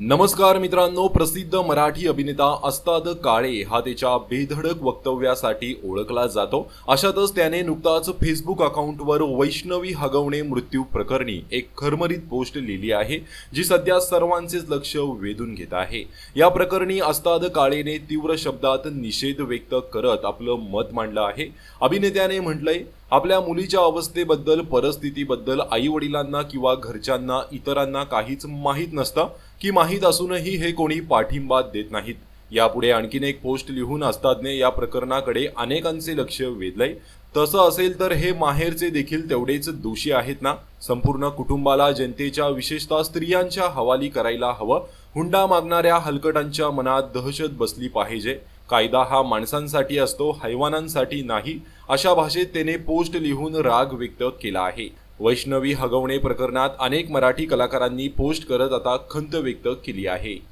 नमस्कार मित्रांनो प्रसिद्ध मराठी अभिनेता अस्ताद काळे हा त्याच्या बेधडक वक्तव्यासाठी ओळखला जातो. अशातच त्याने नुकताच फेसबुक अकाउंटवर वैष्णवी हगवणे मृत्यू प्रकरणी एक खरमरीत पोस्ट लिहिली आहे जी सध्या सर्वांचेच लक्ष वेधून घेत आहे. या प्रकरणी अस्ताद काळेने तीव्र शब्दात निषेध व्यक्त करत आपलं मत मांडलं आहे. अभिनेत्याने म्हटलंय आपल्या मुलीच्या अवस्थेबद्दल परिस्थितीबद्दल आई वडिलांना किंवा घरच्यांना इतरांना काहीच माहीत नसतं. की माहीत असूनही हे कोणी पाठिंबा देत नाहीत. यापुढे आणखीन एक पोस्ट लिहून असतादने या प्रकरणाकडे अनेकांचे लक्ष वेधलंय. तसं असेल तर हे माहेरचे देखील तेवढेच दोषी आहेत ना? संपूर्ण कुटुंबाला जनतेच्या विशेषतः स्त्रियांच्या हवाली करायला हवं. हुंडा मागणाऱ्या हलकटांच्या मनात दहशत बसली पाहिजे. कायदा हा माणसांसाठी असतो हैवानांसाठी नाही. अशा भाषेत त्याने पोस्ट लिहून राग व्यक्त केला आहे. वैष्णवी हगवणे प्रकरणात अनेक मराठी कलाकारांनी पोस्ट करत आता खंत व्यक्त केली आहे.